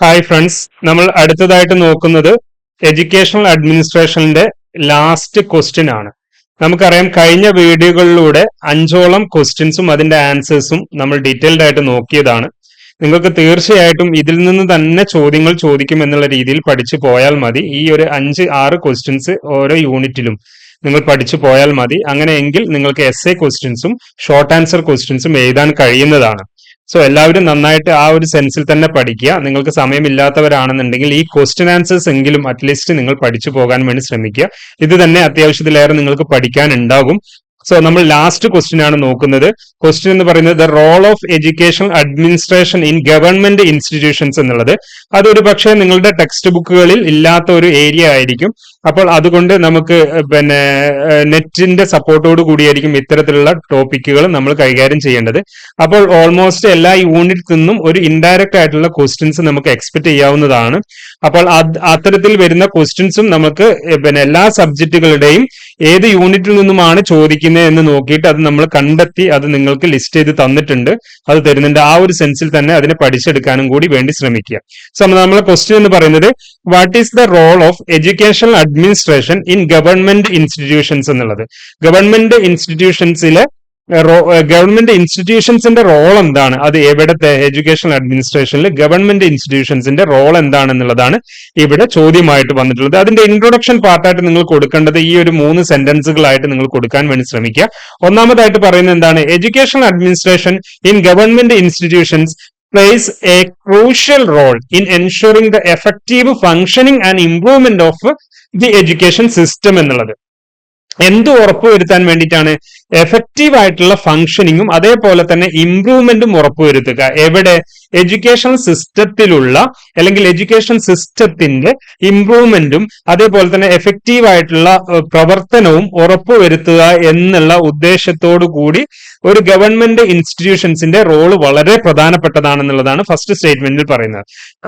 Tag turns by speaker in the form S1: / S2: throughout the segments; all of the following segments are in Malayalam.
S1: ഹായ് ഫ്രണ്ട്സ് നമ്മൾ അടുത്തതായിട്ട് നോക്കുന്നത് എഡ്യൂക്കേഷണൽ അഡ്മിനിസ്ട്രേഷനിന്റെ ലാസ്റ്റ് ക്വസ്റ്റ്യൻ ആണ്. നമുക്കറിയാം കഴിഞ്ഞ വീഡിയോകളിലൂടെ അഞ്ചോളം ക്വസ്റ്റ്യൻസും അതിന്റെ ആൻസേഴ്സും നമ്മൾ ഡീറ്റെയിൽഡ് ആയിട്ട് നോക്കിയതാണ്. നിങ്ങൾക്ക് തീർച്ചയായിട്ടും ഇതിൽ നിന്ന് തന്നെ ചോദ്യങ്ങൾ ചോദിക്കും എന്നുള്ള രീതിയിൽ പഠിച്ചു പോയാൽ മതി. ഈ ഒരു അഞ്ച് ആറ് ക്വസ്റ്റ്യൻസ് ഓരോ യൂണിറ്റിലും നിങ്ങൾ പഠിച്ചു പോയാൽ മതി. അങ്ങനെയെങ്കിൽ നിങ്ങൾക്ക് എസ് എ ക്വസ്റ്റ്യൻസും ഷോർട്ട് ആൻസർ ക്വസ്റ്റ്യൻസും എഴുതാൻ കഴിയുന്നതാണ്. സോ എല്ലാവരും നന്നായിട്ട് ആ ഒരു സെൻസിൽ തന്നെ പഠിക്കുക. നിങ്ങൾക്ക് സമയമില്ലാത്തവരാണെന്നുണ്ടെങ്കിൽ ഈ ക്വസ്റ്റ്യൻ ആൻസേഴ്സ് എങ്കിലും അറ്റ്ലീസ്റ്റ് നിങ്ങൾ പഠിച്ചു പോകാൻ വേണ്ടി ശ്രമിക്കുക. ഇത് തന്നെ അത്യാവശ്യത്തിലേറെ നിങ്ങൾക്ക് പഠിക്കാൻ ഉണ്ടാകും സോ നമ്മൾ ലാസ്റ്റ് ക്വസ്റ്റ്യൻ ആണ് നോക്കുന്നത്. ക്വസ്റ്റ്യൻ എന്ന് പറയുന്നത് the role of educational administration in government institutions എന്നുള്ളത്. അതൊരു പക്ഷേ നിങ്ങളുടെ ടെക്സ്റ്റ് ബുക്കുകളിൽ ഇല്ലാത്ത ഒരു ഏരിയ ആയിരിക്കും. അപ്പോൾ അതുകൊണ്ട് നമുക്ക് പിന്നെ നെറ്റിന്റെ സപ്പോർട്ടോട് കൂടിയായിരിക്കും ഇത്തരത്തിലുള്ള ടോപ്പിക്കുകൾ നമ്മൾ കൈകാര്യം ചെയ്യേണ്ടത്. അപ്പോൾ ഓൾമോസ്റ്റ് എല്ലാ യൂണിറ്റിൽ നിന്നും ഒരു ഇൻഡയറക്റ്റ് ആയിട്ടുള്ള ക്വസ്റ്റ്യൻസ് നമുക്ക് എക്സ്പെക്ട് ചെയ്യാവുന്നതാണ്. അപ്പോൾ അത്തരത്തിൽ വരുന്ന ക്വസ്റ്റ്യൻസും നമുക്ക് പിന്നെ എല്ലാ സബ്ജക്റ്റുകളുടെയും ഏത് യൂണിറ്റിൽ നിന്നുമാണ് ചോദിക്കുന്നത് എന്ന് നോക്കിയിട്ട് അത് നമ്മൾ കണ്ടെത്തി അത് നിങ്ങൾക്ക് ലിസ്റ്റ് ചെയ്ത് തന്നിട്ടുണ്ട്. അത് തരുന്നുണ്ട്. ആ ഒരു സെൻസിൽ തന്നെ അതിനെ പഠിച്ചെടുക്കാനും കൂടി വേണ്ടി ശ്രമിക്കുക. സോ നമ്മളെ ക്വസ്റ്റ്യൻ എന്ന് പറയുന്നത് what is the role of educational administration in government institutions എന്നുള്ളത്? ഗവൺമെന്റ് ഇൻസ്റ്റിറ്റ്യൂഷൻസിലെ ഗവൺമെന്റ് ഇൻസ്റ്റിറ്റ്യൂഷൻസിന്റെ റോൾ എന്താണ്? അത് എവിടത്തെ എഡ്യൂക്കേഷൻ അഡ്മിനിസ്ട്രേഷനിൽ ഗവൺമെന്റ് ഇൻസ്റ്റിറ്റ്യൂഷൻസിന്റെ റോൾ എന്താണെന്നുള്ളതാണ് ഇവിടെ ചോദ്യമായിട്ട് വന്നിട്ടുള്ളത്. അതിന്റെ ഇൻട്രൊഡക്ഷൻ പാർട്ടായിട്ട് നിങ്ങൾ കൊടുക്കേണ്ടത് ഈ ഒരു മൂന്ന് സെന്റൻസുകളായിട്ട് നിങ്ങൾ കൊടുക്കാൻ വേണ്ടി ശ്രമിക്കുക. ഒന്നാമതായിട്ട് പറയുന്നത് എന്താണ്? Education administration in government institutions plays a crucial role in ensuring the effective functioning and improvement of the education system എന്നുള്ളത് എന്ത് ഉറപ്പുവരുത്താൻ വേണ്ടിയിട്ടാണ് എഫക്റ്റീവ് ആയിട്ടുള്ള ഫങ്ഷനിങ്ങും അതേപോലെ തന്നെ ഇംപ്രൂവ്മെന്റും ഉറപ്പുവരുത്തുക എവിടെ എഡ്യൂക്കേഷൻ സിസ്റ്റത്തിലുള്ള അല്ലെങ്കിൽ എഡ്യൂക്കേഷൻ സിസ്റ്റത്തിന്റെ ഇംപ്രൂവ്മെന്റും അതേപോലെ തന്നെ എഫക്റ്റീവ് ആയിട്ടുള്ള പ്രവർത്തനവും ഉറപ്പുവരുത്തുക എന്നുള്ള ഉദ്ദേശത്തോടു കൂടി ഒരു ഗവൺമെന്റ് ഇൻസ്റ്റിറ്റ്യൂഷൻസിന്റെ റോൾ വളരെ പ്രധാനപ്പെട്ടതാണെന്നുള്ളതാണ് ഫസ്റ്റ് സ്റ്റേറ്റ്മെന്റിൽ പറയുന്നത്.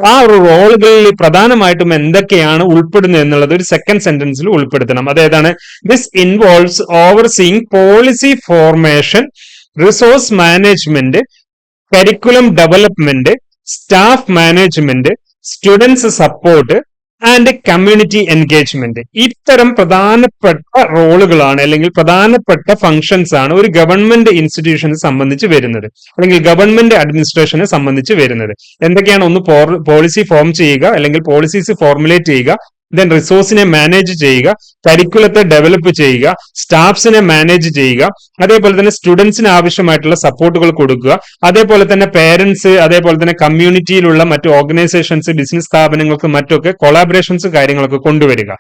S1: ആ ഒരു റോളുകളിൽ പ്രധാനമായിട്ടും എന്തൊക്കെയാണ് ഉൾപ്പെടുന്നത് എന്നുള്ളത് ഒരു സെക്കൻഡ് സെന്റൻസിൽ ഉൾപ്പെടുത്തണം. അതേതാണ് this involves overseeing policy formation resource management curriculum development staff management students support and community engagement. ഇത്തരം പ്രധാനപ്പെട്ട റോളുകളാണ് അല്ലെങ്കിൽ പ്രധാനപ്പെട്ട ഫങ്ഷൻസ് ആണ് ഒരു ഗവൺമെന്റ് ഇൻസ്റ്റിറ്റ്യൂഷനെ സംബന്ധിച്ച് വരുന്നത്. അല്ലെങ്കിൽ ഗവൺമെന്റ് അഡ്മിനിസ്ട്രേഷനെ സംബന്ധിച്ച് വരുന്നത്. എന്തൊക്കെയാണ് ഒന്ന് പോളിസി ഫോം ചെയ്യുക അല്ലെങ്കിൽ പോളിസീസ് ഫോർമുലേറ്റ് ചെയ്യുക ദെൻ റിസോഴ്സിനെ മാനേജ് ചെയ്യുക കരിക്കുലത്തെ ഡെവലപ്പ് ചെയ്യുക സ്റ്റാഫ്സിനെ മാനേജ് ചെയ്യുക അതേപോലെ തന്നെ സ്റ്റുഡൻസിന് ആവശ്യമായിട്ടുള്ള സപ്പോർട്ടുകൾ കൊടുക്കുക അതേപോലെ തന്നെ പേരൻസ് അതേപോലെ തന്നെ കമ്മ്യൂണിറ്റിയിലുള്ള മറ്റ് ഓർഗനൈസേഷൻസ് ബിസിനസ് സ്ഥാപനങ്ങൾക്ക് മറ്റൊക്കെ കൊളാബറേഷൻസ് കാര്യങ്ങളൊക്കെ കൊണ്ടുവരിക.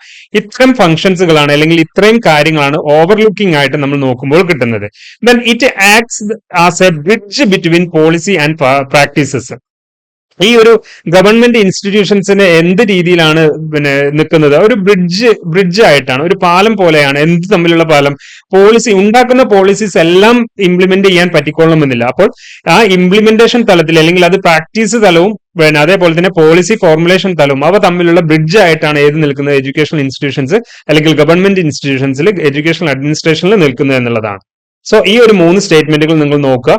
S1: ഇത്തരം ഫംഗ്ഷൻസുകളാണ് അല്ലെങ്കിൽ ഇത്രയും കാര്യങ്ങളാണ് ഓവർലുക്കിംഗ് ആയിട്ട് നമ്മൾ നോക്കുമ്പോൾ കിട്ടുന്നത്. Then it acts as a bridge between policy and practices ഈ ഒരു ഗവൺമെന്റ് ഇൻസ്റ്റിറ്റ്യൂഷൻസിന് എന്ത് രീതിയിലാണ് പിന്നെ നിൽക്കുന്നത്? ഒരു ബ്രിഡ്ജ് ബ്രിഡ്ജ് ആയിട്ടാണ് ഒരു പാലം പോലെയാണ് എന്ത് തമ്മിലുള്ള പാലം? പോളിസി ഉണ്ടാക്കുന്ന പോളിസീസ് എല്ലാം ഇംപ്ലിമെന്റ് ചെയ്യാൻ പറ്റിക്കൊള്ളണമെന്നില്ല. അപ്പോൾ ആ ഇംപ്ലിമെന്റേഷൻ തലത്തിൽ അല്ലെങ്കിൽ അത് പ്രാക്ടീസ് തലവും പിന്നെ അതേപോലെ തന്നെ പോളിസി ഫോർമുലേഷൻ തലവും അവ തമ്മിലുള്ള ബ്രിഡ്ജ് ആയിട്ടാണ് ഏത് നിൽക്കുന്നത്? എഡ്യൂക്കേഷണൽ ഇൻസ്റ്റിറ്റ്യൂഷൻസ് അല്ലെങ്കിൽ ഗവൺമെന്റ് ഇൻസ്റ്റിറ്റ്യൂഷൻസിൽ എഡ്യൂക്കേഷണൽ അഡ്മിനിസ്ട്രേഷനിൽ നിൽക്കുന്നത് എന്നുള്ളതാണ്. സോ ഈ ഒരു മൂന്ന് സ്റ്റേറ്റ്മെന്റുകൾ നിങ്ങൾ നോക്കുക.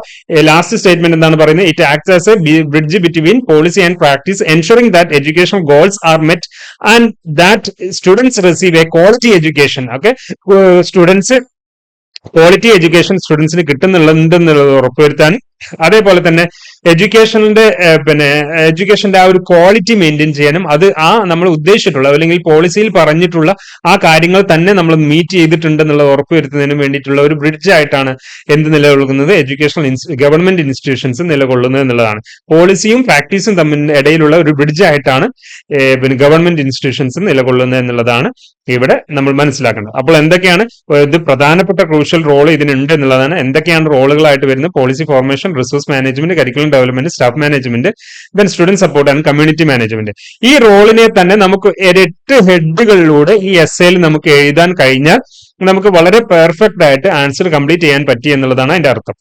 S1: ലാസ്റ്റ് സ്റ്റേറ്റ്മെന്റ് എന്താണ് പറയുന്നത്? It act as a bridge between policy and practice ensuring that education goals are met and that students receive a quality education okay students quality education സ്റ്റുഡൻസിന് കിട്ടുന്നുണ്ടെന്നുള്ളത് ഉറപ്പുവരുത്താൻ അതേപോലെ തന്നെ എഡ്യൂക്കേഷന്റെ പിന്നെ എഡ്യൂക്കേഷന്റെ ആ ഒരു ക്വാളിറ്റി മെയിന്റെയിൻ ചെയ്യാനും അത് ആ നമ്മൾ ഉദ്ദേശിച്ചിട്ടുള്ള അല്ലെങ്കിൽ പോളിസിയിൽ പറഞ്ഞിട്ടുള്ള ആ കാര്യങ്ങൾ തന്നെ നമ്മൾ മീറ്റ് ചെയ്തിട്ടുണ്ടെന്നുള്ളത് ഉറപ്പുവരുത്തുന്നതിന് വേണ്ടിയിട്ടുള്ള ഒരു ബ്രിഡ്ജ് ആയിട്ടാണ് എന്ത് നിലകൊള്ളുന്നത്? എഡ്യൂക്കേഷണൽ ഗവൺമെന്റ് ഇൻസ്റ്റിറ്റ്യൂഷൻസ് നിലകൊള്ളുന്നത് എന്നുള്ളതാണ്. പോളിസിയും പ്രാക്ടീസും തമ്മിൽ ഇടയിലുള്ള ഒരു ബ്രിഡ്ജ് ആയിട്ടാണ് പിന്നെ ഗവൺമെന്റ് ഇൻസ്റ്റിറ്റ്യൂഷൻസ് നിലകൊള്ളുന്നത് എന്നുള്ളതാണ്. ഇവിടെ നമ്മൾ മനസ്സിലാക്കേണ്ടത് അപ്പോൾ എന്തൊക്കെയാണ്? ഇത് പ്രധാനപ്പെട്ട ക്രൂഷ്യൽ റോൾ ഇതിനുണ്ട് എന്നുള്ളതാണ്. എന്തൊക്കെയാണ് റോളുകളായിട്ട് വരുന്നത്? Policy formation resource management curriculum development staff management then student support and community management ഈ റോളിനെ തന്നെ നമുക്ക് എട്ട് ഹെഡുകളിലൂടെ ഈ എസ് എയിൽ നമുക്ക് എഴുതാൻ കഴിഞ്ഞാൽ നമുക്ക് വളരെ പെർഫെക്റ്റ് ആയിട്ട് ആൻസർ കംപ്ലീറ്റ് ചെയ്യാൻ പറ്റി എന്നുള്ളതാണ് അതിന്റെ അർത്ഥം.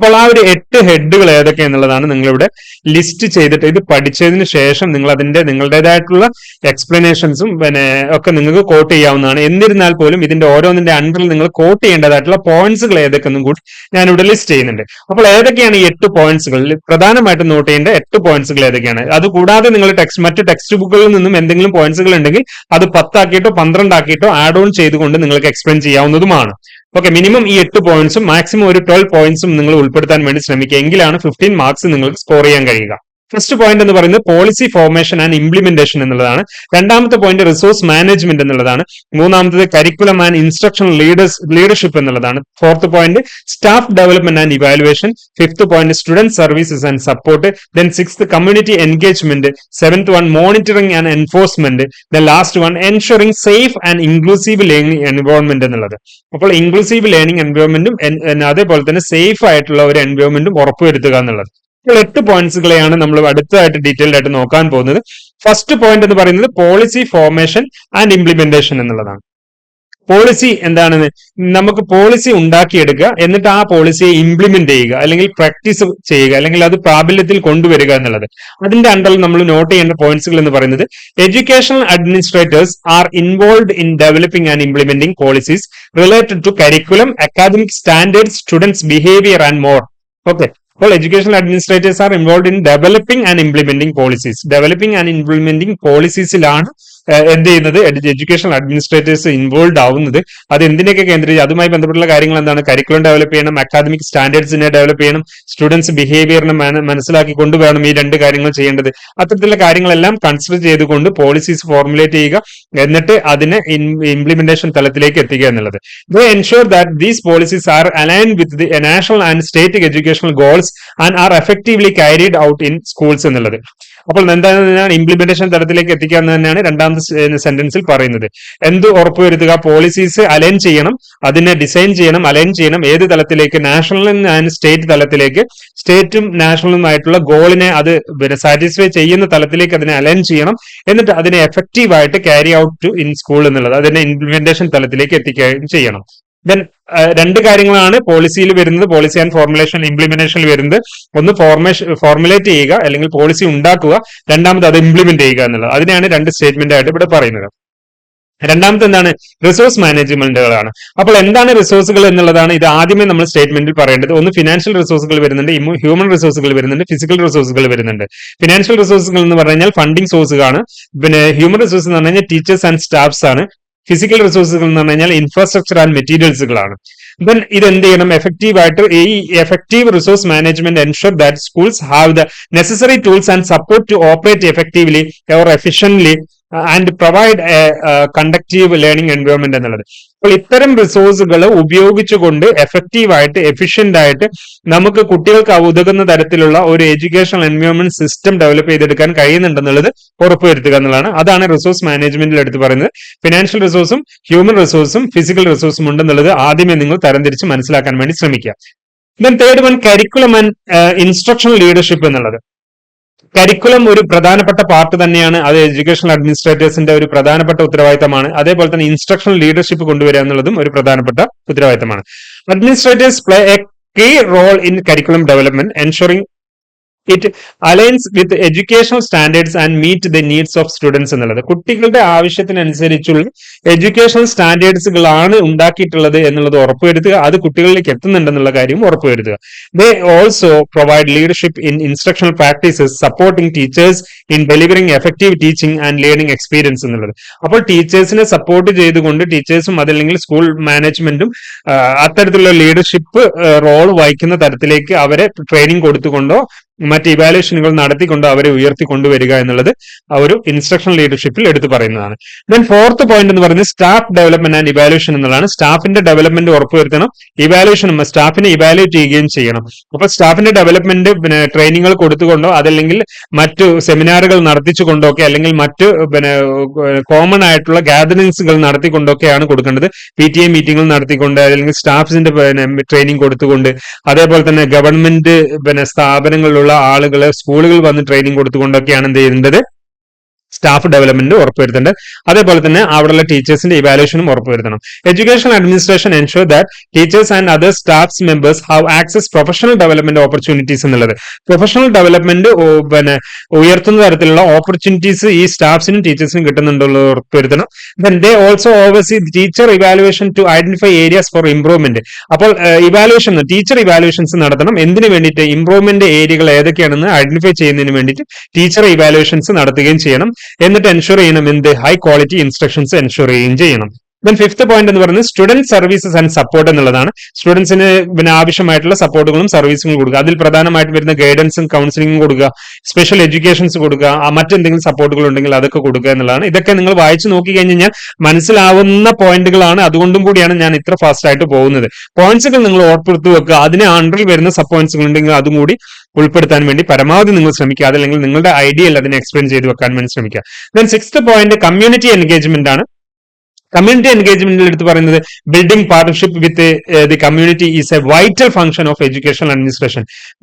S1: അപ്പോൾ ആ ഒരു എട്ട് ഹെഡുകൾ ഏതൊക്കെ എന്നുള്ളതാണ് നിങ്ങളിവിടെ ലിസ്റ്റ് ചെയ്തിട്ട് ഇത് പഠിച്ചതിന് ശേഷം നിങ്ങൾ അതിന്റെ നിങ്ങളുടേതായിട്ടുള്ള എക്സ്പ്ലനേഷൻസും പിന്നെ ഒക്കെ നിങ്ങൾക്ക് കോട്ട് ചെയ്യാവുന്നതാണ്. എന്നിരുന്നാൽ പോലും ഇതിന്റെ ഓരോന്നിന്റെ അണ്ടറിൽ നിങ്ങൾ കോട്ട് ചെയ്യേണ്ടതായിട്ടുള്ള പോയിന്റ്സുകൾ ഏതൊക്കെയെന്നും കൂടി ഞാൻ ഇവിടെ ലിസ്റ്റ് ചെയ്യുന്നുണ്ട്. അപ്പോൾ ഏതൊക്കെയാണ് ഈ എട്ട് പോയിന്റ്സുകൾ പ്രധാനമായിട്ടും നോട്ട് ചെയ്യേണ്ട എട്ട് പോയിന്റ്സുകൾ ഏതൊക്കെയാണ്? അത് കൂടാതെ നിങ്ങൾ ടെക്സ്റ്റ് മറ്റ് ടെക്സ്റ്റ് ബുക്കുകളിൽ നിന്നും എന്തെങ്കിലും പോയിന്റ്സുകൾ ഉണ്ടെങ്കിൽ അത് പത്താക്കിയിട്ടോ പന്ത്രണ്ടാക്കിയിട്ടോ ആഡ് ഓൺ ചെയ്തുകൊണ്ട് നിങ്ങൾക്ക് എക്സ്പ്ലെയിൻ ചെയ്യാവുന്നതുമാണ്. ഓക്കെ മിനിമം ഈ എട്ട് പോയിന്റ്സും മാക്സിമം ഒരു ട്വൽവ് പോയിന്റ്സും നിങ്ങൾ ഉൾപ്പെടുത്താൻ വേണ്ടി ശ്രമിക്കുക. എങ്കിലാണ് ഫിഫ്റ്റീൻ മാർക്സ് നിങ്ങൾക്ക് സ്കോർ ചെയ്യാൻ കഴിയുക. ഫസ്റ്റ് പോയിന്റ് എന്ന് പറയുന്നത് പോളിസി ഫോർമേഷൻ ആൻഡ് ഇംപ്ലിമെന്റേഷൻ എന്നുള്ളതാണ്. രണ്ടാമത്തെ പോയിന്റ് റിസോഴ്സ് മാനേജ്മെന്റ് എന്നുള്ളതാണ്. മൂന്നാമത്തത് curriculum and instruction leaders leadership എന്നുള്ളതാണ്. Fourth point staff development and evaluation fifth point student services and support then six community engagement seventh one monitoring and enforcement the last one ensuring safe and inclusive learning environment എന്നുള്ളത്. അപ്പോൾ ഇൻക്ലൂസീവ് ലേണിംഗ് എൻവയോൺമെന്റും അതേപോലെ തന്നെ സേഫ് ആയിട്ടുള്ള ഒരു എൻവയോൺമെന്റും ഉറപ്പുവരുത്തുക എന്നുള്ളത്. ഇപ്പോൾ എട്ട് പോയിന്റ്സുകളെയാണ് നമ്മൾ അടുത്തതായിട്ട് ഡീറ്റെയിൽഡ് ആയിട്ട് നോക്കാൻ പോകുന്നത്. ഫസ്റ്റ് പോയിന്റ് എന്ന് പറയുന്നത് പോളിസി ഫോർമേഷൻ ആൻഡ് ഇംപ്ലിമെന്റേഷൻ എന്നുള്ളതാണ്. പോളിസി എന്താണെന്ന്? നമുക്ക് പോളിസി ഉണ്ടാക്കിയെടുക്കുക എന്നിട്ട് ആ പോളിസിയെ ഇംപ്ലിമെന്റ് ചെയ്യുക അല്ലെങ്കിൽ പ്രാക്ടീസ് ചെയ്യുക അല്ലെങ്കിൽ അത് പ്രാബല്യത്തിൽ കൊണ്ടുവരിക എന്നുള്ളത്. അതിന്റെ അണ്ടറിൽ നമ്മൾ നോട്ട് ചെയ്യേണ്ട പോയിന്റ്സുകൾ എന്ന് പറയുന്നത് educational administrators are involve in developing and implementing policies related to curriculum academic standard students behaviour and more okay അപ്പോൾ educational administrators are involve in developing and implementing policies developing and implementing പോളിസീസിലാണ് എന്ത് ചെയ്യുന്നത്? എഡ്യൂക്കേഷണൽ അഡ്മിനിസ്ട്രേറ്റേഴ്സ് ഇൻവോൾവ് ആവുന്നത്. അത് എന്തിനൊക്കെ കേന്ദ്രീകരിച്ച്? അതുമായി ബന്ധപ്പെട്ടുള്ള കാര്യങ്ങൾ എന്താണ്? കരിക്കുലം ഡെവലപ്പ് ചെയ്യണം അക്കാദമിക് സ്റ്റാൻഡേർഡ്സിനെ ഡെവലപ്പ് ചെയ്യണം സ്റ്റുഡൻസ് ബിഹേവിയറിനെ മനസ്സിലാക്കി കൊണ്ടുവേണം ഈ രണ്ട് കാര്യങ്ങൾ ചെയ്യേണ്ടത്. അത്തരത്തിലുള്ള കാര്യങ്ങളെല്ലാം കൺസിഡർ ചെയ്തുകൊണ്ട് പോളിസീസ് ഫോർമുലേറ്റ് ചെയ്യുക എന്നിട്ട് അതിനെ ഇംപ്ലിമെന്റേഷൻ തലത്തിലേക്ക് എത്തിക്കുക എന്നുള്ളത്. The ensure that these policies are align with the national and state educational goals and are effectively carried out in schools എന്നുള്ളത്. അപ്പോൾ എന്താണ് ഇംപ്ലിമെന്റേഷൻ തലത്തിലേക്ക് എത്തിക്കുക എന്ന് തന്നെയാണ് രണ്ടാമത്തെ സെന്റൻസിൽ പറയുന്നത്. എന്ത് ഉറപ്പുവരുത്തുക? പോളിസീസ് അലൈൻ ചെയ്യണം. അതിനെ ഡിസൈൻ ചെയ്യണം അലൈൻ ചെയ്യണം. ഏത് തലത്തിലേക്ക്? നാഷണൽ ആൻഡ് സ്റ്റേറ്റ് തലത്തിലേക്ക്. സ്റ്റേറ്റും നാഷണലും ആയിട്ടുള്ള ഗോളിനെ അത് സാറ്റിസ്ഫൈ ചെയ്യുന്ന തലത്തിലേക്ക് അതിനെ അലൈൻ ചെയ്യണം. എന്നിട്ട് അതിനെ എഫക്റ്റീവ് ആയിട്ട് carry out to in school എന്നുള്ളത്. അതിനെ ഇംപ്ലിമെന്റേഷൻ തലത്തിലേക്ക് എത്തിക്കുകയും ചെയ്യണം. ദെൻ രണ്ട് കാര്യങ്ങളാണ് പോളിസിയിൽ വരുന്നത്. പോളിസി ആൻഡ് ഫോർമുലേഷൻ ഇംപ്ലിമെന്റേഷനിൽ വരുന്നത്. ഒന്ന് ഫോർമേഷൻ ഫോർമുലേറ്റ് ചെയ്യുക അല്ലെങ്കിൽ പോളിസി ഉണ്ടാക്കുക. രണ്ടാമത് അത് ഇംപ്ലിമെന്റ് ചെയ്യുക എന്നുള്ളത്. അതിനെയാണ് രണ്ട് സ്റ്റേറ്റ്മെന്റ് ആയിട്ട് ഇവിടെ പറയുന്നത്. രണ്ടാമത്തെ എന്താണ്? റിസോഴ്സ് മാനേജ്മെന്റുകളാണ് അപ്പോൾ എന്താണ് റിസോഴ്സുകൾ എന്നുള്ളതാണ് ഇത് ആദ്യമേ നമ്മൾ സ്റ്റേറ്റ്മെന്റിൽ പറയേണ്ടത്. ഒന്ന് ഫിനാൻഷ്യൽ റിസോഴ്സുകൾ വരുന്നുണ്ട്. ഹ്യൂമൻ റിസോഴ്സുകൾ വരുന്നുണ്ട്. ഫിസിക്കൽ റിസോഴ്സുകൾ വരുന്നുണ്ട്. ഫിനാൻഷ്യൽ റിസോഴ്സുകൾ എന്ന് പറഞ്ഞാൽ ഫണ്ടിങ് സോഴ്സുകളാണ് പിന്നെ ഹ്യൂമൻ റിസോഴ്സ് എന്ന് പറഞ്ഞു കഴിഞ്ഞാൽ ടീച്ചേഴ്സ് ആൻഡ് സ്റ്റാഫ്സ് ആണ്. ഫിസിക്കൽ റിസോഴ്സുകൾ എന്ന് പറഞ്ഞു കഴിഞ്ഞാൽ ഇൻഫ്രാസ്ട്രക്ചർ ആൻഡ് മെറ്റീരിയൽസുകളാണ് ദെൻ ഇത് എന്ത് ചെയ്യണം? എഫക്റ്റീവ് ആയിട്ട് ഈ effective resource management ensure that schools have the necessary tools and support to operate effectively or efficiently and provide a conductive learning environment എന്നുള്ളത്. അപ്പോൾ ഇത്തരം റിസോഴ്സുകൾ ഉപയോഗിച്ചുകൊണ്ട് എഫക്റ്റീവായിട്ട് എഫിഷ്യന്റ് ആയിട്ട് നമുക്ക് കുട്ടികൾക്ക് ഉതകുന്ന തരത്തിലുള്ള ഒരു എഡ്യൂക്കേഷണൽ എൻവയോൺമെന്റ് സിസ്റ്റം ഡെവലപ്പ് ചെയ്തെടുക്കാൻ കഴിയുന്നുണ്ടെന്നുള്ളത് ഉറപ്പുവരുത്തുക എന്നുള്ളതാണ്. അതാണ് റിസോഴ്സ് മാനേജ്മെന്റിൽ എടുത്ത് പറയുന്നത്. ഫിനാൻഷ്യൽ റിസോഴ്സും ഹ്യൂമൻ റിസോഴ്സും ഫിസിക്കൽ റിസോഴ്സും ഉണ്ടെന്നുള്ളത് ആദ്യമേ നിങ്ങൾ തരംതിരിച്ച് മനസ്സിലാക്കാൻ വേണ്ടി ശ്രമിക്കുക. Then third one curriculum and instructional leadership എന്നുള്ളത്. കരിക്കുലം ഒരു പ്രധാനപ്പെട്ട പാർട്ട് തന്നെയാണ്. അത് എഡ്യൂക്കേഷണൽ അഡ്മിനിസ്ട്രേറ്റേഴ്സിന്റെ ഒരു പ്രധാനപ്പെട്ട ഉത്തരവാദിത്തമാണ്. അതേപോലെ തന്നെ ഇൻസ്ട്രക്ഷണൽ ലീഡർഷിപ്പ് കൊണ്ടുവരിക എന്നുള്ളതും ഒരു പ്രധാനപ്പെട്ട ഉത്തരവാദിത്തമാണ്. Administrators play a key role in curriculum development ensuring it alliance with educational standards and meet the needs of students എന്നുള്ളത്. കുട്ടികളുടെ ആവശ്യത്തിനനുസരിച്ചുള്ള എഡ്യൂക്കേഷണൽ സ്റ്റാൻഡേർഡ്സുകളാണ് ഉണ്ടാക്കിയിട്ടുള്ളത് എന്നുള്ളത് ഉറപ്പുവരുത്തുക. അത് കുട്ടികളിലേക്ക് എത്തുന്നുണ്ടെന്നുള്ള കാര്യം ഉറപ്പുവരുത്തുക. They also provide leadership in instructional practices supporting teachers in delivering effective teaching and learning experience എന്നുള്ളത്. അപ്പോൾ ടീച്ചേഴ്സിനെ സപ്പോർട്ട് ചെയ്തുകൊണ്ട് ടീച്ചേഴ്സും അതല്ലെങ്കിൽ സ്കൂൾ മാനേജ്മെന്റും അത്തരത്തിലുള്ള ലീഡർഷിപ്പ് റോൾ വഹിക്കുന്ന തരത്തിലേക്ക് അവരെ ട്രെയിനിങ് കൊടുത്തുകൊണ്ടോ മറ്റ് ഇവാലുവേഷനുകൾ നടത്തിക്കൊണ്ട് അവരെ ഉയർത്തി കൊണ്ടുവരിക എന്നുള്ളത് ആ ഒരു ഇൻസ്ട്രക്ഷൻ ലീഡർഷിപ്പിൽ എടുത്തു പറയുന്നതാണ്. ദെൻ ഫോർത്ത് പോയിന്റ് എന്ന് പറയുന്നത് സ്റ്റാഫ് ഡെവലപ്മെന്റ് ആൻഡ് ഇവാലുവേഷൻ എന്നുള്ളതാണ്. സ്റ്റാഫിന്റെ ഡെവലപ്മെന്റ് ഉറപ്പുവരുത്തണം. ഇവാലുവേഷൻ സ്റ്റാഫിനെ ഇവാലുവേറ്റ് ചെയ്യുകയും ചെയ്യണം. അപ്പൊ സ്റ്റാഫിന്റെ ഡെവലപ്മെന്റ് പിന്നെ ട്രെയിനിങ്ങുകൾ കൊടുത്തുകൊണ്ടോ അതല്ലെങ്കിൽ മറ്റു സെമിനാറുകൾ നടത്തിച്ചുകൊണ്ടോ ഒക്കെ അല്ലെങ്കിൽ മറ്റ് പിന്നെ കോമൺ ആയിട്ടുള്ള ഗാദറിങ്സുകൾ നടത്തിക്കൊണ്ടൊക്കെയാണ് കൊടുക്കേണ്ടത്. പി ടി എ മീറ്റിംഗുകൾ നടത്തിക്കൊണ്ട് അല്ലെങ്കിൽ സ്റ്റാഫ്സിന്റെ പിന്നെ ട്രെയിനിങ് കൊടുത്തുകൊണ്ട് അതേപോലെ തന്നെ ഗവൺമെന്റ് പിന്നെ സ്ഥാപനങ്ങളിലുള്ള ആളുകളെ സ്കൂളുകൾ വന്ന് ട്രെയിനിങ് കൊടുത്തുകൊണ്ടൊക്കെയാണ് എന്ത് ചെയ്യേണ്ടത് സ്റ്റാഫ് ഡെവലപ്മെന്റ് ഉറപ്പുവരുത്തേണ്ടത് അതേപോലെ തന്നെ അവിടെയുള്ള ടീച്ചേഴ്സിന്റെ ഇവാലുവേഷനും ഉറപ്പുവരുത്തണം. Education administration ensure that teachers and other staff members have access professional development opportunities എന്നുള്ളത്. പ്രൊഫഷണൽ ഡെവലപ്മെന്റ് പിന്നെ ഉയർത്തുന്ന തരത്തിലുള്ള ഓപ്പർച്യൂണിറ്റീസ് ഈ സ്റ്റാഫ്സിനും ടീച്ചേഴ്സിനും കിട്ടുന്നുണ്ടുള്ളത് ഉറപ്പുവരുത്തണം. Then they also oversee teacher evaluation to identify areas for improvement അപ്പോൾ ഇവാലുവേഷൻ ടീച്ചർ ഇവാലുവേഷൻസ് നടത്തണം. എന്തിനു വേണ്ടിയിട്ട്? ഇംപ്രൂവ്മെന്റ് ഏരിയകൾ ഏതൊക്കെയാണെന്ന് ഐഡന്റിഫൈ ചെയ്യുന്നതിന് വേണ്ടിയിട്ട് ടീച്ചർ ഇവാലുവേഷൻസ് നടത്തുകയും ചെയ്യണം. എന്നിട്ട് എൻഷുർ ചെയ്യണം എന്ത്? ഹൈ ക്വാളിറ്റി ഇൻസ്ട്രക്ഷൻസ് എൻഷുർ ചെയ്യുകയും ചെയ്യണം. ദെൻ ഫിഫ്ത് പോയിന്റ് എന്ന് പറയുന്നത് സ്റ്റുഡന്റ് സർവീസസ് ആൻഡ് സപ്പോർട്ട് എന്നുള്ളതാണ്. സ്റ്റുഡൻസിന് പിന്നെ ആവശ്യമായിട്ടുള്ള സപ്പോർട്ടുകളും സർവീസുകളും കൊടുക്കുക. അതിൽ പ്രധാനമായിട്ട് വരുന്ന ഗൈഡൻസും കൗൺസിലിംഗും കൊടുക്കുക. സ്പെഷ്യൽ എഡ്യൂക്കേഷൻസ് കൊടുക്കുക. മറ്റെന്തെങ്കിലും സപ്പോർട്ടുകൾ ഉണ്ടെങ്കിൽ അതൊക്കെ കൊടുക്കുക എന്നുള്ളതാണ്. ഇതൊക്കെ നിങ്ങൾ വായിച്ചു നോക്കി കഴിഞ്ഞ് കഴിഞ്ഞാൽ മനസ്സിലാവുന്ന പോയിന്റുകളാണ് അതുകൊണ്ടും കൂടിയാണ് ഞാൻ ഇത്ര ഫാസ്റ്റ് ആയിട്ട് പോകുന്നത്. പോയിന്റ്സുകൾ നിങ്ങൾ ഓർപ്പെടുത്തു വെക്കുക. അതിന് അണ്ടറിൽ വരുന്ന സബ് പോയിന്റ്സുകൾ ഉണ്ടെങ്കിൽ അതും കൂടി ഉൾപ്പെടുത്താൻ വേണ്ടി പരമാവധി നിങ്ങൾ ശ്രമിക്കുക. അതല്ലെങ്കിൽ നിങ്ങളുടെ ഐഡിയയിൽ അതിനെ എക്സ്പ്ലെയിൻ ചെയ്ത് വെക്കാൻ വേണ്ടി ശ്രമിക്കുക. Then sixth point community engagement ആണ്. കമ്മ്യൂണിറ്റി എൻഗേജ്മെന്റിൽ എടുത്ത് പറയുന്നത് building partnership with the community is a vital function of education administration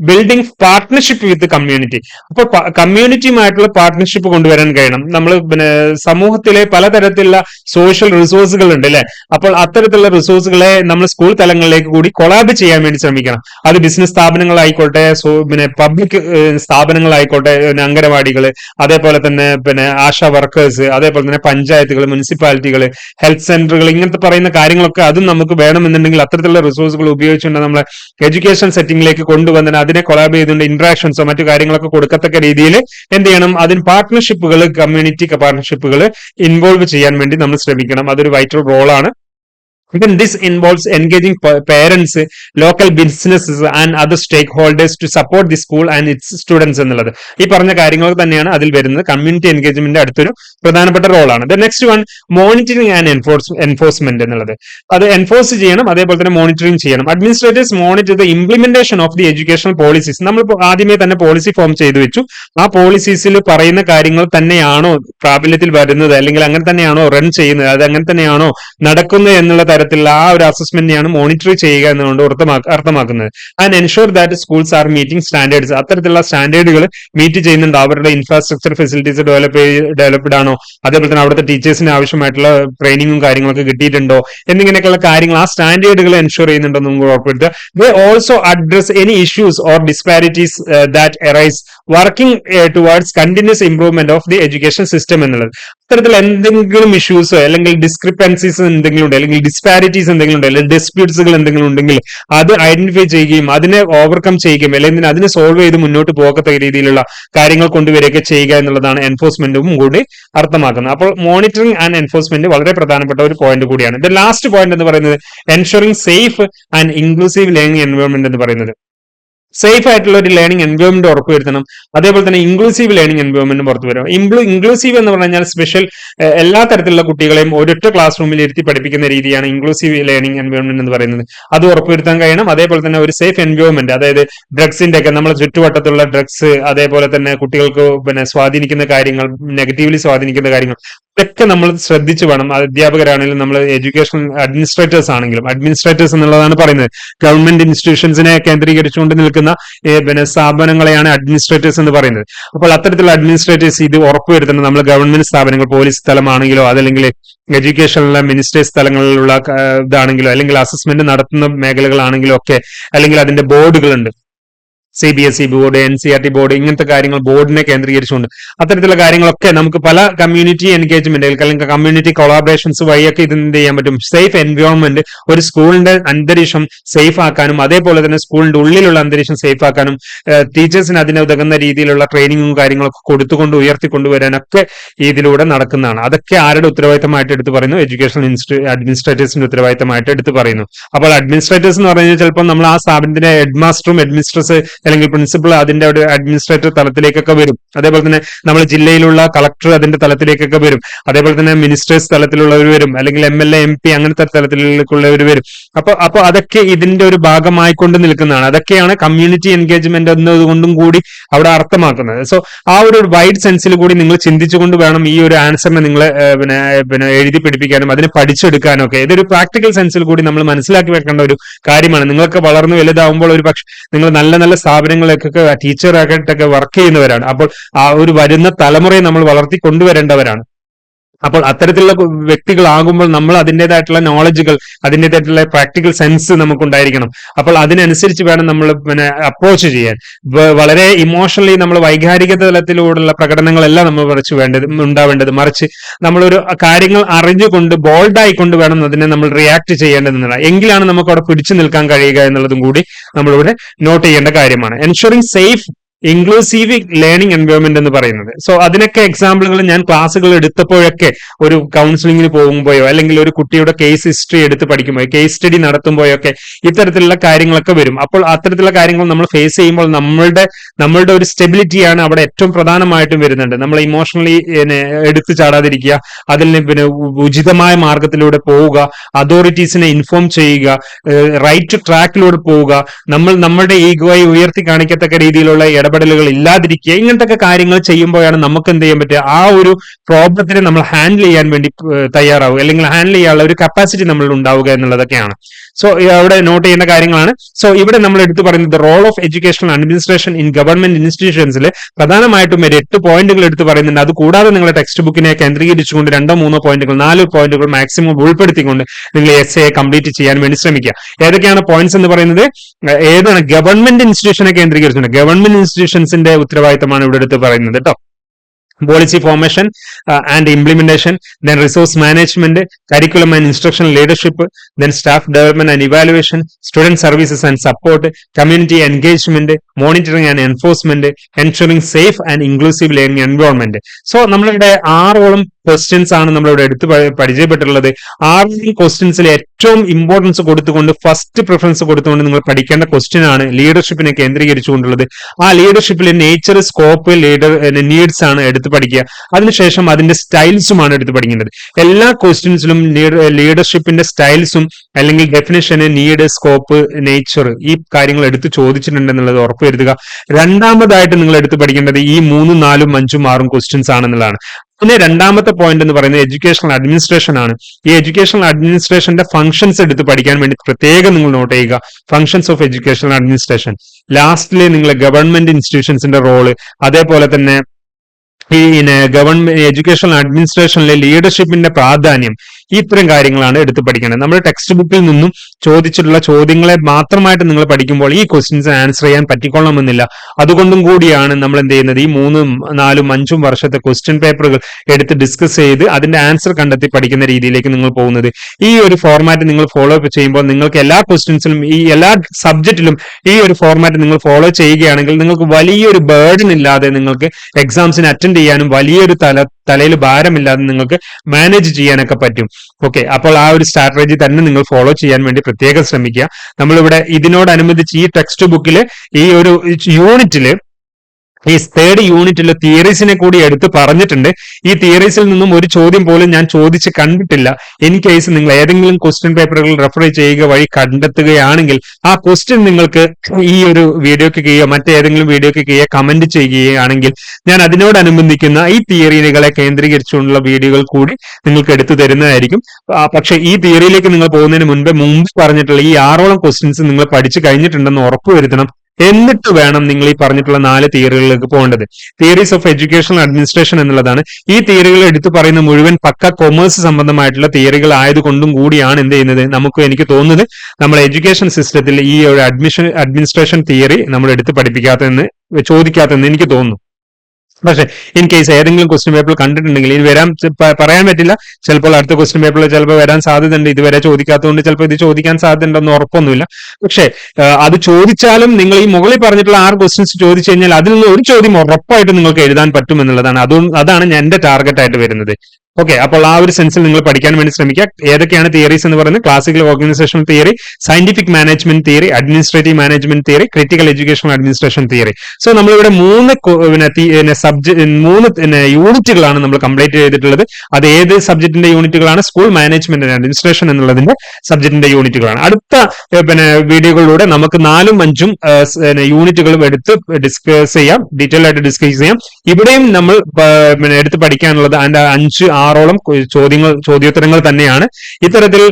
S1: building partnership with community അപ്പോൾ കമ്മ്യൂണിറ്റിയുമായിട്ടുള്ള പാർട്ണർഷിപ്പ് കൊണ്ടുവരാൻ കഴിയണം. നമ്മൾ പിന്നെ സമൂഹത്തിലെ പലതരത്തിലുള്ള സോഷ്യൽ റിസോഴ്സുകൾ ഉണ്ട് അല്ലെ? അപ്പോൾ അത്തരത്തിലുള്ള റിസോഴ്സുകളെ നമ്മൾ സ്കൂൾ തലങ്ങളിലേക്ക് കൂടി കൊളാബ് ചെയ്യാൻ വേണ്ടി ശ്രമിക്കണം. അത് ബിസിനസ് സ്ഥാപനങ്ങളായിക്കോട്ടെ സോ പിന്നെ പബ്ലിക് സ്ഥാപനങ്ങളായിക്കോട്ടെ അംഗനവാടികൾ അതേപോലെ തന്നെ പിന്നെ ആശാ വർക്കേഴ്സ് അതേപോലെ തന്നെ പഞ്ചായത്തുകൾ മുനിസിപ്പാലിറ്റികൾ ഹെൽത്ത് സെന്ററുകൾ ഇങ്ങനത്തെ പറയുന്ന കാര്യങ്ങളൊക്കെ അതും നമുക്ക് വേണമെന്നുണ്ടെങ്കിൽ അത്തരത്തിലുള്ള റിസോഴ്സുകൾ ഉപയോഗിച്ചുകൊണ്ട് നമ്മളെ എഡ്യൂക്കേഷൻ സെറ്റിംഗിലേക്ക് കൊണ്ടുവന്നിട്ട് അതിനെ കൊളാബ് ചെയ്തുകൊണ്ട് ഇന്ററാക്ഷൻസോ മറ്റു കാര്യങ്ങളൊക്കെ കൊടുക്കത്തക്ക രീതിയിൽ എന്ത് ചെയ്യണം? അതിന് പാർട്ട്ണർഷിപ്പുകൾ കമ്മ്യൂണിറ്റി പാർട്ട്ണർഷിപ്പുകൾ ഇൻവോൾവ് ചെയ്യാൻ വേണ്ടി നമ്മൾ ശ്രമിക്കണം. അതൊരു വൈറ്റൽ റോളാണ് Then this involves engaging parents, local businesses and other stakeholders to support the school and its students എന്നുള്ളത്. ഈ പറഞ്ഞ കാര്യങ്ങൾ തന്നെയാണ് അതിൽ വരുന്നത്. കമ്മ്യൂണിറ്റി എൻഗേജ്മെന്റ് അടുത്തൊരു പ്രധാനപ്പെട്ട റോളാണ് the next one monitoring and enforce enforcement എന്നുള്ളത്. അത് എൻഫോഴ്സ് ചെയ്യണം അതേപോലെ തന്നെ മോണിറ്ററിംഗ് ചെയ്യണം. Administrators monitor the implementation of the educational policies നമ്മൾ ആദ്യമേ തന്നെ പോളിസി ഫോം ചെയ്തു വെച്ചു. ആ പോളിസീസിൽ പറയുന്ന കാര്യങ്ങൾ തന്നെയാണോ പ്രാബല്യത്തിൽ വരുന്നത്? അല്ലെങ്കിൽ അങ്ങനെ തന്നെയാണോ റൺ ചെയ്യുന്നത്? അത് അങ്ങനെ തന്നെയാണോ നടക്കുന്നത് എന്നുള്ള തരത്തിലുള്ള ആ ഒരു അസസ്മെന്റിനെയാണ് മോണിറ്റർ ചെയ്യുക എന്നുകൊണ്ട് അർത്ഥമാക്ക- അർത്ഥമാക്കുന്നത്. And ensure that schools are meeting standards അത്തരത്തിലുള്ള സ്റ്റാൻഡേർഡുകൾ മീറ്റ് ചെയ്യുന്നുണ്ട്. അവരുടെ ഇൻഫ്രാസ്ട്രക്ചർ ഫെസിലിറ്റീസ് ഡെവലപ്പ് ഡെവലപ്ഡ് ആണോ? അതേപോലെ തന്നെ അവിടുത്തെ ടീച്ചേഴ്സിന് ആവശ്യമായിട്ടുള്ള ട്രെയിനിങ്ങും കാര്യങ്ങളൊക്കെ കിട്ടിയിട്ടുണ്ടോ? എന്നിങ്ങനെയൊക്കെയുള്ള കാര്യങ്ങൾ ആ സ്റ്റാൻഡേർഡുകൾ എൻഷുർ ചെയ്യുന്നുണ്ടോ എന്ന് ഉറപ്പെടുത്തുക they also address any issues or disparities that arise working towards continuous improvement of the education system എന്നുള്ളത്. അത്തരത്തിൽ എന്തെങ്കിലും ഇഷ്യൂസ് അല്ലെങ്കിൽ ഡിസ്ക്രിപ്പൻസീസ് എന്തെങ്കിലും ഉണ്ട് അല്ലെങ്കിൽ ഡിസ്പാരിറ്റീസ് എന്തെങ്കിലും ഉണ്ട് അല്ലെങ്കിൽ ഡിസ്പ്യൂട്ട്സുകൾ എന്തെങ്കിലും ഉണ്ടെങ്കിൽ അത് ഐഡന്റിഫൈ ചെയ്യുകയും അതിനെ ഓവർകം ചെയ്യുകയും അല്ലെങ്കിൽ അതിനെ സോൾവ് ചെയ്ത് മുന്നോട്ട് പോകത്തക്ക രീതിയിലുള്ള കാര്യങ്ങൾ കൊണ്ടുവരികയൊക്കെ ചെയ്യുക എന്നുള്ളതാണ് എൻഫോഴ്സ്മെന്റും കൂടി അർത്ഥമാക്കുന്നത്. അപ്പോൾ മോണിറ്ററിംഗ് ആൻഡ് എൻഫോഴ്സ്മെന്റ് വളരെ പ്രധാനപ്പെട്ട ഒരു പോയിന്റ് കൂടിയാണ്. ദ ലാസ്റ്റ് പോയിന്റ് എന്ന് പറയുന്നത് ensuring safe and inclusive learning environment എന്ന് പറയുന്നത്. സേഫ് ആയിട്ടുള്ള ഒരു ലേണിംഗ് എൻവയോൺമെന്റ് ഉറപ്പുവരുത്തണം അതേപോലെ തന്നെ ഇൻക്ലൂസീവ് ലേണിംഗ് എൻവയോൺമെന്റ് പുറത്തു വരും ഇൻക്ലൂസീവ് എന്ന് പറഞ്ഞാൽ സ്പെഷ്യൽ എല്ലാ തരത്തിലുള്ള കുട്ടികളെയും ഒരൊറ്റ ക്ലാസ് റൂമിൽ ഇരുത്തി പഠിപ്പിക്കുന്ന രീതിയാണ് ഇൻക്ലൂസീവ് ലേണിംഗ് എൻവയോൺമെന്റ് എന്ന് പറയുന്നത്. അത് ഉറപ്പുവരുത്താൻ കഴിയണം. അതേപോലെ തന്നെ ഒരു സേഫ് എൻവയോൺമെന്റ് അതായത് ഡ്രഗ്സിന്റെ ഒക്കെ നമ്മുടെ ചുറ്റുവട്ടത്തുള്ള ഡ്രഗ്സ് അതേപോലെ തന്നെ കുട്ടികൾക്ക് പിന്നെ സ്വാധീനിക്കുന്ന കാര്യങ്ങൾ നെഗറ്റീവ്ലി സ്വാധീനിക്കുന്ന കാര്യങ്ങൾ ഇതൊക്കെ നമ്മൾ ശ്രദ്ധിച്ചു വേണം. അധ്യാപകരാണെങ്കിലും നമ്മൾ എഡ്യൂക്കേഷൻ അഡ്മിനിസ്ട്രേറ്റേഴ്സ് ആണെങ്കിലും. അഡ്മിനിസ്ട്രേറ്റേഴ്സ് എന്നുള്ളതാണ് പറയുന്നത്. ഗവൺമെന്റ് ഇൻസ്റ്റിറ്റ്യൂഷൻസിനെ കേന്ദ്രീകരിച്ചുകൊണ്ട് നിൽക്കുന്ന പിന്നെ സ്ഥാപനങ്ങളെയാണ് അഡ്മിനിസ്ട്രേറ്റേഴ്സ് എന്ന് പറയുന്നത്. അപ്പോൾ അത്തരത്തിലുള്ള അഡ്മിനിസ്ട്രേറ്റേഴ്സ് ഇത് ഉറപ്പുവരുത്തണം. നമ്മൾ ഗവൺമെന്റ് സ്ഥാപനങ്ങൾ പോലീസ് സ്ഥലമാണെങ്കിലോ അതല്ലെങ്കിൽ എഡ്യൂക്കേഷനിലെ മിനിസ്റ്റേഴ്സ് സ്ഥലങ്ങളിലുള്ള ഇതാണെങ്കിലോ അല്ലെങ്കിൽ അസസ്മെന്റ് നടത്തുന്ന മേഖലകളാണെങ്കിലോ ഒക്കെ അല്ലെങ്കിൽ അതിന്റെ ബോർഡുകളുണ്ട് C B S E board N C R T board ഇങ്ങനത്തെ കാര്യങ്ങൾ ബോർഡിനെ കേന്ദ്രീകരിച്ചുകൊണ്ട് അത്തരത്തിലുള്ള കാര്യങ്ങളൊക്കെ നമുക്ക് പല കമ്മ്യൂണിറ്റി എൻഗേജ്മെന്റ് അല്ലെങ്കിൽ കമ്മ്യൂണിറ്റി കൊളാബറേഷൻസ് വഴിയൊക്കെ ഇത് എന്ത് ചെയ്യാൻ പറ്റും? സേഫ് എൻവയോൺമെന്റ് ഒരു സ്കൂളിന്റെ അന്തരീക്ഷം സേഫ് ആക്കാനും അതേപോലെ തന്നെ സ്കൂളിന്റെ ഉള്ളിലുള്ള അന്തരീക്ഷം സേഫ് ആക്കാനും ടീച്ചേഴ്സിന് അതിന് ഉതകുന്ന രീതിയിലുള്ള ട്രെയിനിങ്ങും കാര്യങ്ങളൊക്കെ കൊടുത്തുകൊണ്ട് ഉയർത്തിക്കൊണ്ടുവരാനൊക്കെ ഇതിലൂടെ നടക്കുന്നതാണ്. അതൊക്കെ ആരുടെ ഉത്തരവാദിത്തമായിട്ട് എടുത്തു പറയുന്നു? എഡ്യൂക്കേഷൻ അഡ്മിനിസ്ട്രേറ്റേഴ്സിന്റെ ഉത്തരവാദിത്തമായിട്ട് എടുത്തു പറയുന്നു. അപ്പോൾ അഡ്മിനിസ്ട്രേറ്റേഴ്സ് എന്ന് പറഞ്ഞാൽ ചിലപ്പോൾ നമ്മൾ ആ സ്ഥാപനത്തിന്റെ ഹെഡ് മാസ്റ്ററും അല്ലെങ്കിൽ പ്രിൻസിപ്പൾ അതിന്റെ ഒരു അഡ്മിനിസ്ട്രേറ്റർ തലത്തിലേക്കൊക്കെ വരും. അതേപോലെ തന്നെ നമ്മൾ ജില്ലയിലുള്ള കളക്ടർ അതിന്റെ തലത്തിലേക്കൊക്കെ വരും. അതേപോലെ തന്നെ മിനിസ്റ്റേഴ്സ് തലത്തിലുള്ളവർ വരും. അല്ലെങ്കിൽ M L A M P അങ്ങനത്തെ തലത്തിലേക്കുള്ളവർ വരും. അപ്പൊ അപ്പൊ അതൊക്കെ ഇതിന്റെ ഒരു ഭാഗമായിക്കൊണ്ട് നിൽക്കുന്നതാണ്. അതൊക്കെയാണ് കമ്മ്യൂണിറ്റി എൻഗേജ്മെന്റ് എന്നതുകൊണ്ടും കൂടി അവിടെ അർത്ഥമാക്കുന്നത്. സോ ആ ഒരു വൈഡ് സെൻസിൽ കൂടി നിങ്ങൾ ചിന്തിച്ചുകൊണ്ട് വേണം ഈ ഒരു ആൻസറിനെ നിങ്ങൾ പിന്നെ പിന്നെ എഴുതി പിടിപ്പിക്കാനും അതിനെ പഠിച്ചെടുക്കാനും ഒക്കെ. ഇതൊരു പ്രാക്ടിക്കൽ സെൻസിൽ കൂടി നമ്മൾ മനസ്സിലാക്കി വെക്കേണ്ട ഒരു കാര്യമാണ്. നിങ്ങൾക്ക് വളർന്നു വലുതാവുമ്പോൾ ഒരു പക്ഷെ നിങ്ങൾ നല്ല നല്ല സ്ഥാപനങ്ങളിലേക്കൊക്കെ ടീച്ചറായിട്ടൊക്കെ വർക്ക് ചെയ്യുന്നവരാണ്. അപ്പോൾ ആ ഒരു വരുന്ന തലമുറയെ നമ്മൾ വളർത്തി കൊണ്ടുവരേണ്ടവരാണ്. അപ്പോൾ അത്തരത്തിലുള്ള വ്യക്തികളാകുമ്പോൾ നമ്മൾ അതിന്റെതായിട്ടുള്ള നോളജുകൾ അതിന്റെതായിട്ടുള്ള പ്രാക്ടിക്കൽ സെൻസ് നമുക്ക് ഉണ്ടായിരിക്കണം അപ്പോൾ അതിനനുസരിച്ച് വേണം നമ്മൾ പിന്നെ അപ്രോച്ച് ചെയ്യാൻ. വളരെ ഇമോഷണലി നമ്മൾ വൈകാരിക തലത്തിലൂടെയുള്ള പ്രകടനങ്ങളെല്ലാം നമ്മൾ മറിച്ച് വേണ്ടത് ഉണ്ടാവേണ്ടത്. മറിച്ച് നമ്മളൊരു കാര്യങ്ങൾ അറിഞ്ഞുകൊണ്ട് ബോൾഡായി കൊണ്ട് വേണം അതിനെ നമ്മൾ റിയാക്ട് ചെയ്യേണ്ടതെന്നുള്ള. എങ്കിലാണ് നമുക്ക് അവിടെ പിടിച്ചു നിൽക്കാൻ കഴിയുക എന്നുള്ളതും കൂടി നമ്മളിവിടെ നോട്ട് ചെയ്യേണ്ട കാര്യമാണ്. Ensuring safe inclusive learning environment എന്ന് പറയുന്നത്. സോ അതിനൊക്കെ എക്സാമ്പിളുകൾ ഞാൻ ക്ലാസ്സുകൾ എടുത്തപ്പോഴൊക്കെ ഒരു കൗൺസിലിംഗിന് പോകുമ്പോഴോ അല്ലെങ്കിൽ ഒരു കുട്ടിയുടെ കേസ് ഹിസ്റ്ററി എടുത്ത് പഠിക്കുമ്പോഴോ കേസ് സ്റ്റഡി നടത്തുമ്പോഴൊക്കെ ഇത്തരത്തിലുള്ള കാര്യങ്ങളൊക്കെ വരും. അപ്പോൾ അത്തരത്തിലുള്ള കാര്യങ്ങൾ നമ്മൾ ഫേസ് ചെയ്യുമ്പോൾ നമ്മളുടെ നമ്മളുടെ ഒരു സ്റ്റെബിലിറ്റിയാണ് അവിടെ ഏറ്റവും പ്രധാനമായിട്ടും വരുന്നുണ്ട്. നമ്മൾ ഇമോഷണലി എടുത്തു ചാടാതിരിക്കുക അതിൽ പിന്നെ ഉചിതമായ മാർഗത്തിലൂടെ പോവുക അതോറിറ്റീസിനെ ഇൻഫോം ചെയ്യുക റൈറ്റ് ട്രാക്കിലൂടെ പോവുക നമ്മൾ നമ്മുടെ ഈഗോയെ ഉയർത്തി കാണിക്കത്തക്ക രീതിയിലുള്ള ഇടപെടലുകൾ ഇല്ലാതിരിക്കുക ഇങ്ങനത്തെ കാര്യങ്ങൾ ചെയ്യുമ്പോഴാണ് നമുക്ക് എന്ത് ചെയ്യാൻ പറ്റുക? ആ ഒരു പ്രോബ്ലത്തിനെ നമ്മൾ ഹാൻഡിൽ ചെയ്യാൻ വേണ്ടി തയ്യാറാവുക. അല്ലെങ്കിൽ ഹാൻഡിൽ ചെയ്യാനുള്ള ഒരു കപ്പാസിറ്റി നമ്മൾ ഉണ്ടാവുക എന്നുള്ളതൊക്കെയാണ്. സോ അവിടെ നോട്ട് ചെയ്യേണ്ട കാര്യങ്ങളാണ്. സോ ഇവിടെ നമ്മൾ എടുത്തു പറയുന്നത് role of educational administration in government ഇൻസ്റ്റിറ്റ്യൂഷൻസിൽ പ്രധാനമായിട്ടും ഒരു എട്ട് പോയിന്റുകൾ എടുത്തു പറയുന്നുണ്ട്. അത് കൂടാതെ നിങ്ങളുടെ ടെക്സ്റ്റ് ബുക്കിനെ കേന്ദ്രീകരിച്ചുകൊണ്ട് രണ്ടോ മൂന്നോ പോയിന്റുകൾ നാല് പോയിന്റുകൾ മാക്സിമം ഉൾപ്പെടുത്തിക്കൊണ്ട് നിങ്ങൾ എസ് എ കംപ്ലീറ്റ് ചെയ്യാൻ വേണ്ടി ശ്രമിക്കുക. ഏതൊക്കെയാണ് പോയിന്റ്സ് എന്ന് പറയുന്നത്? ഏതാണ്? ഗവൺമെന്റ് ഇൻസ്റ്റിറ്റ്യൂഷനെ കേന്ദ്രീകരിച്ചുകൊണ്ട് ഗവൺമെന്റ് ഇൻസ്റ്റിറ്റ്യൂഷൻസിന്റെ ഉത്തരവാദിത്തമാണ് ഇവിടെ എടുത്ത് പറയുന്നത് കേട്ടോ policy formation and implementation then resource management curriculum and instruction leadership then staff development and evaluation student services and support community engagement monitoring and enforcement ensuring safe and inclusive learning environment so നമ്മളിവിടെ ആറോളം ക്വസ്റ്റ്യൻസ് ആണ് നമ്മളിവിടെ എടുത്ത് പ- പരിചയപ്പെട്ടിട്ടുള്ളത്. ആറ് ക്വസ്റ്റ്യൻസിൽ ഏറ്റവും ഇമ്പോർട്ടൻസ് കൊടുത്തുകൊണ്ട് ഫസ്റ്റ് പ്രിഫറൻസ് കൊടുത്തുകൊണ്ട് നിങ്ങൾ പഠിക്കേണ്ട ക്വസ്റ്റ്യൻ ആണ് ലീഡർഷിപ്പിനെ കേന്ദ്രീകരിച്ചുകൊണ്ടുള്ളത്. ആ ലീഡർഷിപ്പിലെ നേച്ചർ സ്കോപ്പ് ലീഡർ നീഡ്സ് ആണ് എടുത്ത് പഠിക്കുക. അതിനുശേഷം അതിന്റെ സ്റ്റൈൽസുമാണ് എടുത്ത് പഠിക്കേണ്ടത്. എല്ലാ ക്വസ്റ്റ്യൻസിലും ലീഡർഷിപ്പിന്റെ സ്റ്റൈൽസും അല്ലെങ്കിൽ ഡെഫിനേഷന് നീഡ് സ്കോപ്പ് നേച്ചർ ഈ കാര്യങ്ങൾ എടുത്ത് ചോദിച്ചിട്ടുണ്ടെന്നുള്ളത് ഉറപ്പുവരുത്തുക. രണ്ടാമതായിട്ട് നിങ്ങൾ എടുത്ത് പഠിക്കേണ്ടത് ഈ മൂന്നും നാലും അഞ്ചും ആറും ക്വസ്റ്റ്യൻസ് ആണെന്നുള്ളതാണ്. പിന്നെ രണ്ടാമത്തെ പോയിന്റ് എന്ന് പറയുന്നത് എഡ്യൂക്കേഷണൽ അഡ്മിനിസ്ട്രേഷൻ ആണ്. ഈ എഡ്യൂക്കേഷണൽ അഡ്മിനിസ്ട്രേഷന്റെ ഫംഗ്ഷൻസ് എടുത്ത് പഠിക്കാൻ വേണ്ടി പ്രത്യേകം നിങ്ങൾ നോട്ട് ചെയ്യുക. ഫംഗ്ഷൻസ് ഓഫ് എഡ്യൂക്കേഷണൽ അഡ്മിനിസ്ട്രേഷൻ ലാസ്റ്റിൽ നിങ്ങൾ ഗവൺമെന്റ് ഇൻസ്റ്റിറ്റ്യൂഷൻസിന്റെ റോൾ അതേപോലെ തന്നെ ഈ ഗവൺമെന്റ് എഡ്യൂക്കേഷണൽ അഡ്മിനിസ്ട്രേഷനിലെ ലീഡർഷിപ്പിന്റെ പ്രാധാന്യം. ഇത്തരം കാര്യങ്ങളാണ് എടുത്ത് പഠിക്കേണ്ടത്. നമ്മൾ ടെക്സ്റ്റ് ബുക്കിൽ നിന്നും ചോദിച്ചിട്ടുള്ള ചോദ്യങ്ങളെ മാത്രമായിട്ട് നിങ്ങൾ പഠിക്കുമ്പോൾ ഈ ക്വസ്റ്റ്യൻസ് ആൻസർ ചെയ്യാൻ പറ്റിക്കൊള്ളണമെന്നില്ല. അതുകൊണ്ടും കൂടിയാണ് നമ്മൾ എന്ത് ചെയ്യുന്നത്? ഈ മൂന്നും നാലും അഞ്ചും വർഷത്തെ ക്വസ്റ്റ്യൻ പേപ്പറുകൾ എടുത്ത് ഡിസ്കസ് ചെയ്ത് അതിന്റെ ആൻസർ കണ്ടെത്തി പഠിക്കുന്ന രീതിയിലേക്ക് നിങ്ങൾ പോകുന്നത്. ഈ ഒരു ഫോർമാറ്റ് നിങ്ങൾ ഫോളോ അപ്പ് ചെയ്യുമ്പോൾ നിങ്ങൾക്ക് എല്ലാ ക്വസ്റ്റ്യൻസിലും ഈ എല്ലാ സബ്ജക്റ്റിലും ഈ ഒരു ഫോർമാറ്റ് നിങ്ങൾ ഫോളോ ചെയ്യുകയാണെങ്കിൽ നിങ്ങൾക്ക് വലിയൊരു ബേർഡൻ ഇല്ലാതെ നിങ്ങൾക്ക് എക്സാംസിന് അറ്റൻഡ് ചെയ്യാനും വലിയൊരു തല തലയിൽ ഭാരമില്ലാതെ നിങ്ങൾക്ക് മാനേജ് ചെയ്യാനൊക്കെ പറ്റും. ഓക്കെ അപ്പോൾ ആ ഒരു സ്ട്രാറ്റജി തന്നെ നിങ്ങൾ ഫോളോ ചെയ്യാൻ വേണ്ടി പ്രത്യേകം ശ്രമിക്കുക. നമ്മളിവിടെ ഇതിനോടനുബന്ധിച്ച് ഈ ടെക്സ്റ്റ് ബുക്കിൽ ഈ ഒരു യൂണിറ്റിൽ ഈ തേർഡ് യൂണിറ്റിലെ തിയറീസിനെ കൂടി എടുത്ത് പറഞ്ഞിട്ടുണ്ട്. ഈ തിയറീസിൽ നിന്നും ഒരു ചോദ്യം പോലും ഞാൻ ചോദിച്ച് കണ്ടിട്ടില്ല. ഇൻ കേസ് നിങ്ങൾ ഏതെങ്കിലും ക്വസ്റ്റ്യൻ പേപ്പറുകൾ റെഫർ ചെയ്യുക വഴി കണ്ടെത്തുകയാണെങ്കിൽ ആ ക്വസ്റ്റ്യൻ നിങ്ങൾക്ക് ഈ ഒരു വീഡിയോക്ക് കീഴോ മറ്റേതെങ്കിലും വീഡിയോക്ക് കീഴോ കമന്റ് ചെയ്യുകയാണെങ്കിൽ ഞാൻ അതിനോടനുബന്ധിക്കുന്ന ഈ തിയറികളെ കേന്ദ്രീകരിച്ചുകൊണ്ടുള്ള വീഡിയോകൾ കൂടി നിങ്ങൾക്ക് എടുത്തു തരുന്നതായിരിക്കും. പക്ഷേ ഈ തിയറിയിലേക്ക് നിങ്ങൾ പോകുന്നതിന് മുൻപ് മുമ്പ് പറഞ്ഞിട്ടുള്ള ഈ ആറോളം ക്വസ്റ്റ്യൻസ് നിങ്ങൾ പഠിച്ചു കഴിഞ്ഞിട്ടുണ്ടെന്ന് ഉറപ്പുവരുത്തണം. എന്നിട്ട് വേണം നിങ്ങൾ ഈ പറഞ്ഞിട്ടുള്ള നാല് തിയറികളിലേക്ക് പോകേണ്ടത്. തിയറീസ് ഓഫ് എഡ്യൂക്കേഷൻ അഡ്മിനിസ്ട്രേഷൻ എന്നുള്ളതാണ്. ഈ തിയറികൾ എടുത്തു പറയുന്ന മുഴുവൻ പക്ക കൊമേഴ്സ് സംബന്ധമായിട്ടുള്ള തിയറികൾ ആയതുകൊണ്ടും കൂടിയാണ് എന്ത് ചെയ്യുന്നത് നമുക്ക് എനിക്ക് തോന്നുന്നത്. നമ്മൾ എഡ്യൂക്കേഷൻ സിസ്റ്റത്തിൽ ഈ ഒരു അഡ്മിഷൻ അഡ്മിനിസ്ട്രേഷൻ തിയറി നമ്മൾ എടുത്ത് പഠിപ്പിക്കാത്തതെന്ന് ചോദിക്കാത്തതെന്ന് എനിക്ക് തോന്നുന്നു. പക്ഷെ ഇൻ കേസ് ഏതെങ്കിലും ക്വസ്റ്റ്യൻ പേപ്പർ കണ്ടിട്ടുണ്ടെങ്കിൽ ഇനി വരാൻ പറയാൻ പറ്റില്ല. ചിലപ്പോൾ അടുത്ത ക്വസ്റ്റ്യൻ പേപ്പറിൽ ചിലപ്പോൾ വരാൻ സാധ്യതയുണ്ട്. ഇതുവരെ ചോദിക്കാത്തതുകൊണ്ട് ചിലപ്പോൾ ഇത് ചോദിക്കാൻ സാധ്യതയുണ്ടെന്ന് ഉറപ്പൊന്നുമില്ല. പക്ഷെ അത് ചോദിച്ചാലും നിങ്ങൾ ഈ മുകളിൽ പറഞ്ഞിട്ടുള്ള ആറ് ക്വസ്റ്റ്യൻസ് ചോദിച്ചു കഴിഞ്ഞാൽ അതിൽ നിന്ന് ഒരു ചോദ്യം ഉറപ്പായിട്ട് നിങ്ങൾക്ക് എഴുതാൻ പറ്റും എന്നുള്ളതാണ് അതും അതാണ് ഞാൻ എന്റെ ടാർഗറ്റ് ആയിട്ട് വരുന്നത്. ഓക്കെ അപ്പോൾ ആ ഒരു സെൻസിൽ നിങ്ങൾ പഠിക്കാൻ വേണ്ടി ശ്രമിക്കുക. ഏതൊക്കെയാണ് തിയറീസ് എന്ന് പറയുന്നത്? Classical organisation theory scientific management theory administrative management theory critical education administration theory so നമ്മളിവിടെ മൂന്ന് സബ്ജക്ട് മൂന്ന് യൂണിറ്റുകളാണ് നമ്മൾ കംപ്ലീറ്റ് ചെയ്തിട്ടുള്ളത്. അത് ഏത് സബ്ജക്റ്റിന്റെ യൂണിറ്റുകളാണ് സ്കൂൾ മാനേജ്മെന്റ് അഡ്മിനിസ്ട്രേഷൻ എന്നുള്ളതിന്റെ സബ്ജക്റ്റിന്റെ യൂണിറ്റുകളാണ് അടുത്ത പിന്നെ വീഡിയോകളിലൂടെ നമുക്ക് നാലും അഞ്ചും യൂണിറ്റുകളും എടുത്ത് ഡിസ്കസ് ചെയ്യാം. ഡീറ്റെയിൽ ആയിട്ട് ഡിസ്കസ് ചെയ്യാം. ഇവിടെയും നമ്മൾ പിന്നെ എടുത്ത് പഠിക്കാനുള്ളത് അതിന്റെ അഞ്ച് ആറോളം ചോദ്യങ്ങൾ ചോദ്യോത്തരങ്ങൾ തന്നെയാണ്. ഇത്തരത്തിൽ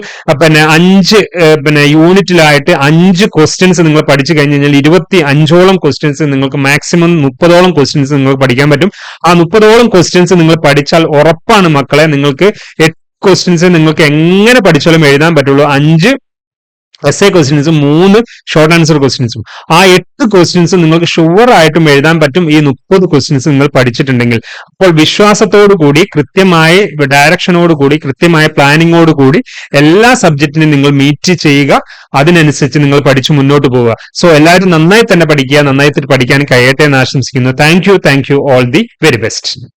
S1: പിന്നെ അഞ്ച് പിന്നെ യൂണിറ്റിലായിട്ട് അഞ്ച് ക്വസ്റ്റ്യൻസ് നിങ്ങൾ പഠിച്ചു കഴിഞ്ഞു കഴിഞ്ഞാൽ ഇരുപത്തി അഞ്ചോളം ക്വസ്റ്റ്യൻസ് നിങ്ങൾക്ക് മാക്സിമം മുപ്പതോളം ക്വസ്റ്റ്യൻസ് നിങ്ങൾക്ക് പഠിക്കാൻ പറ്റും. ആ മുപ്പതോളം ക്വസ്റ്റ്യൻസ് നിങ്ങൾ പഠിച്ചാൽ ഉറപ്പാണ് മക്കളെ നിങ്ങൾക്ക് ക്വസ്റ്റ്യൻസ് നിങ്ങൾക്ക് എങ്ങനെ പഠിച്ചാലും എഴുതാൻ പറ്റുള്ളൂ. അഞ്ച് എസ് എ ക്വസ്റ്റ്യൻസും മൂന്ന് ഷോർട്ട് ആൻസർ ക്വസ്റ്റ്യൻസും ആ എട്ട് ക്വസ്റ്റ്യൻസ് നിങ്ങൾക്ക് ഷുവർ ആയിട്ടും എഴുതാൻ പറ്റും ഈ മുപ്പത് ക്വസ്റ്റ്യൻസ് നിങ്ങൾ പഠിച്ചിട്ടുണ്ടെങ്കിൽ. അപ്പോൾ വിശ്വാസത്തോടു കൂടി കൃത്യമായ ഡയറക്ഷനോട് കൂടി കൃത്യമായ പ്ലാനിങ്ങോട് കൂടി എല്ലാ സബ്ജക്റ്റിനും നിങ്ങൾ മീറ്റ് ചെയ്യുക. അതിനനുസരിച്ച് നിങ്ങൾ പഠിച്ചു മുന്നോട്ട് പോവുക. സോ എല്ലാവരും നന്നായി തന്നെ പഠിക്കുക. നന്നായി പഠിക്കാൻ കഴിയട്ടെ എന്ന് ആശംസിക്കുന്നു. Thank you thank you all the very best